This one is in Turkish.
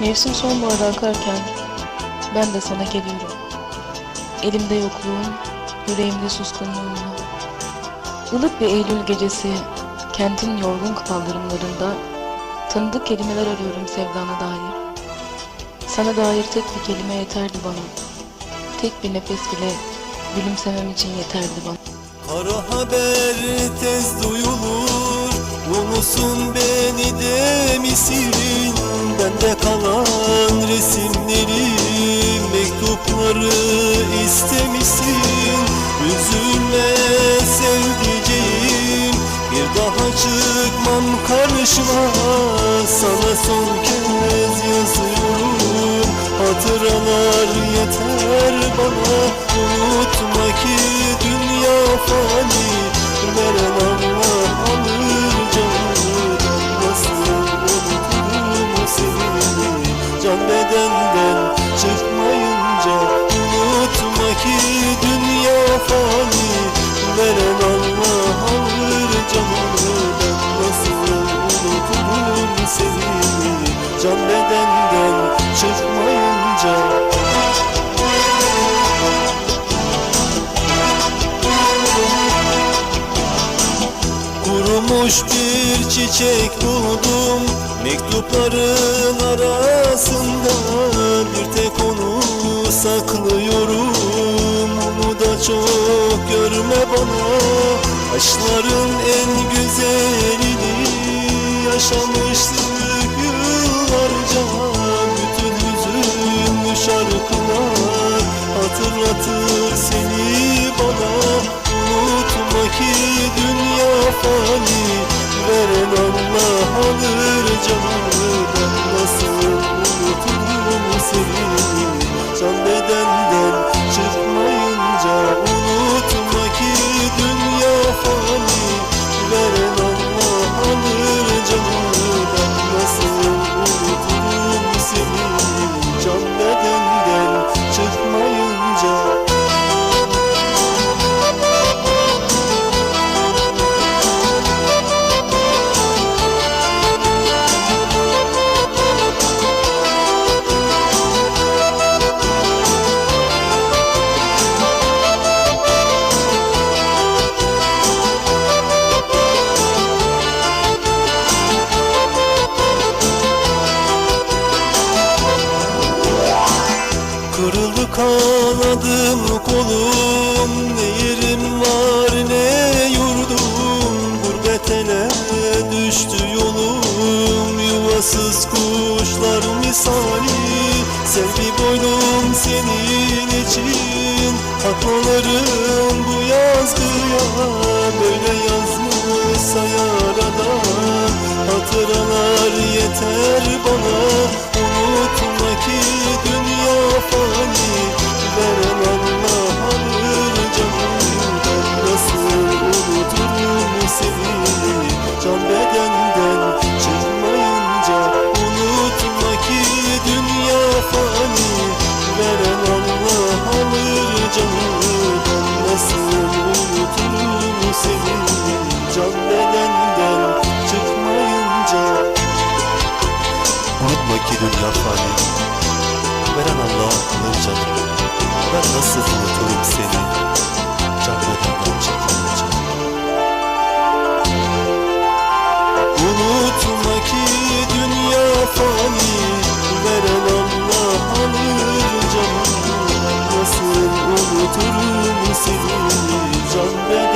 Mevsim sonbahara akarken ben de sana geliyorum. Elimde yokluğun, yüreğimde suskunluğunla. Ilık bir Eylül gecesi kentin yorgun kaldırımlarında tanıdık kelimeler arıyorum sevdana dair. Sana dair tek bir kelime yeterdi bana. Tek bir nefes bile gülümsemem için yeterdi bana. Kara haber tez duyulur Unusun beni de misin Bende kalan resimleri Mektupları istemişsin. Üzülme sevdiceğim Bir daha çıkmam karşıma. Sana son kez yazıyorum Hatıralar yeter bana Can bedenden çıkmayınca. Kurumuş bir çiçek buldum Mektupların arasında. Bir tek onu saklıyorum. Onu da çok görme bana. Aşkların en güzelini Yaşamıştık Hatırlatır seni bana. Unutma ki dünya fani kanadım kolum Ne yerim var ne yurdum. Gurbet ele düştü yolum Yuvasız kuşlar misali. Sevgi boynum senin için Hatmalarım bu yazgıya Böyle yazmışsa Dünya fani Veren Allah alır canım Ben nasıl unuturum seni? Can bedenden çıkmayınca Unutma ki dünya fani. Veren Allah alır canım. Nasıl unuturum seni? Can